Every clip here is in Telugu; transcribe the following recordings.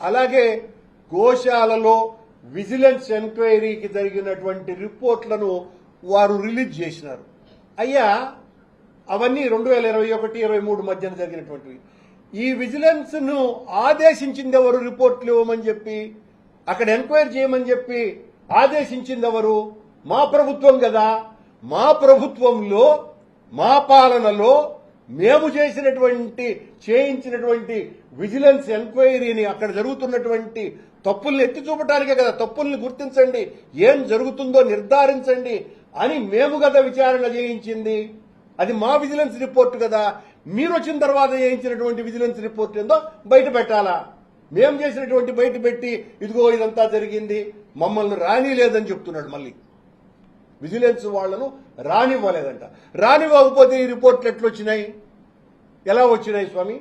అలాగే గోశాలలో విజిలెన్స్ ఎంక్వైరీకి జరిగినటువంటి రిపోర్ట్లను వారు రిలీజ్ చేసినారు. అయ్యా అవన్నీ రెండు వేల ఇరవై ఒకటి ఇరవై మూడు మధ్యన జరిగినటువంటివి. ఈ విజిలెన్స్ను ఆదేశించింది ఎవరు రిపోర్ట్లు ఇవ్వమని చెప్పి అక్కడ ఎంక్వైరీ చేయమని చెప్పి ఆదేశించింది ఎవరు మా ప్రభుత్వం కదా. మా ప్రభుత్వంలో మా పాలనలో మేము చేసినటువంటి చేయించినటువంటి విజిలెన్స్ ఎంక్వైరీని అక్కడ జరుగుతున్నటువంటి తప్పుల్ని ఎత్తి చూపటానికే కదా తప్పుల్ని గుర్తించండి ఏం జరుగుతుందో నిర్ధారించండి అని మేము కదా విచారణ చేయించింది. అది మా విజిలెన్స్ రిపోర్ట్ కదా. మీరు వచ్చిన తర్వాత చేయించినటువంటి విజిలెన్స్ రిపోర్ట్ ఏందో బయట పెట్టాలా? మేము చేసినటువంటి బయట పెట్టి ఇదిగో ఇదంతా జరిగింది మమ్మల్ని రాని లేదని చెప్తున్నాడు మళ్ళీ. విజిలెన్స్ వాళ్ళను రానివ్వలేదంట. రానివ్వకపోతే ఈ రిపోర్ట్లు ఎట్లొచ్చినాయి? ఎలా వచ్చినాయి స్వామి?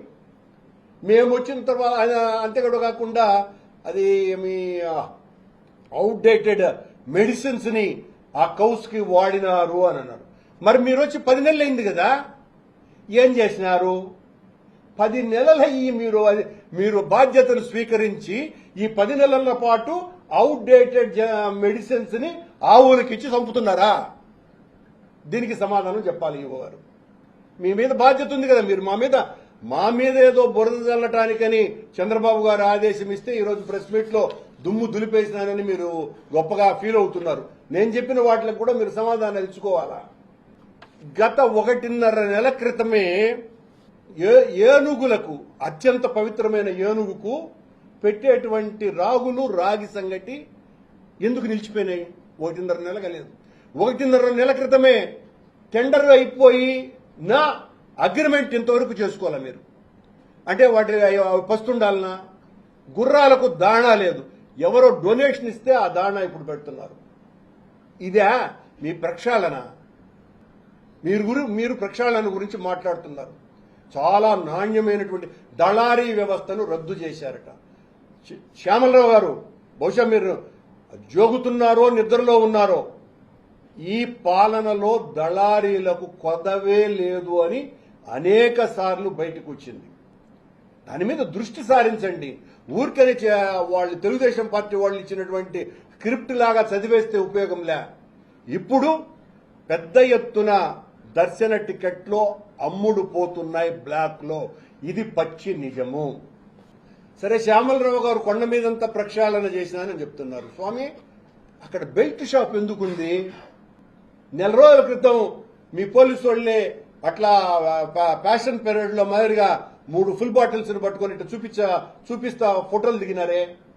మేము వచ్చిన తర్వాత ఆయన అంతేకాదు కాకుండా అది మీ అవుట్డేటెడ్ మెడిసిన్స్ని ఆ కౌస్కి వాడినారు అని అన్నారు. మరి మీరు వచ్చి పది నెలలు అయింది కదా? ఏం చేసినారు? పది నెలలయ్యి మీరు అది- మీరు బాధ్యతను స్వీకరించి ఈ పది నెలల పాటు అవుట్డేటెడ్ మెడిసిన్స్ని ఆవులకి ఇచ్చి చంపుతున్నారా? దీనికి సమాధానం చెప్పాలి ఇవ్వవారు మీ మీద బాధ్యత ఉంది కదా మీరు మా మీద. మా మీద ఏదో బురద చల్లటానికని చంద్రబాబు గారు ఆదేశం ఇస్తే ఈరోజు ప్రెస్ మీట్లో దుమ్ము దులిపేసినారని మీరు గొప్పగా ఫీల్ అవుతున్నారు. నేను చెప్పిన వాటికి కూడా మీరు సమాధానం ఇచ్చుకోవాలా? గత ఒకటిన్నర నెల క్రితమే ఏ- ఏనుగులకు అత్యంత పవిత్రమైన ఏనుగుకు పెట్టేటువంటి రాగులు రాగి సంగటి ఎందుకు నిలిచిపోయినాయి? ఒకటిన్నర నెల కలేదు ఒకటిన్నర నెల క్రితమే టెండర్ అయిపోయి నా అగ్రిమెంట్ ఇంతవరకు చేసుకోవాలా మీరు? అంటే వాటి పస్తుండాలనా? గుర్రాలకు దాణా లేదు. ఎవరో డొనేషన్ ఇస్తే ఆ దాణా ఇప్పుడు పెడుతున్నారు. ఇదే మీ ప్రక్షాళన? మీరు గురి మీరు ప్రక్షాళన గురించి మాట్లాడుతున్నారు. చాలా నాణ్యమైనటువంటి దళారీ వ్యవస్థను రద్దు చేశారట. శ్యామలరావు గారు బహుశా మీరు జోగుతున్నారో నిద్రలో ఉన్నారో ఈ పాలనలో దళారీలకు కొదవే లేదు అని అనేక సార్లు బయటకు వచ్చింది. దాని మీద దృష్టి సారించండి. ఊరికనే చే- వాళ్ళు తెలుగుదేశం పార్టీ వాళ్ళు ఇచ్చినటువంటి స్క్రిప్ట్ లాగా చదివేస్తే ఉపయోగంలే. ఇప్పుడు పెద్ద ఎత్తున దర్శన టికెట్లో అమ్ముడు పోతున్నాయి బ్లాక్లో. ఇది పచ్చి నిజము. సరే శ్యామలరావు గారు కొండ మీదంతా ప్రక్షాళన చేసినానని చెప్తున్నారు. స్వామి అక్కడ బెల్ట్ షాప్ ఎందుకుంది? నెల రోజుల క్రితం మీ పోలీసు వాళ్ళే అట్లా ప- ప్యాషన్ పెరేడ్లో మాదిరిగా మూడు ఫుల్ బాటిల్స్ పట్టుకొని ఇట్లా చూపించా చూపిస్తా ఫోటోలు దిగినారే?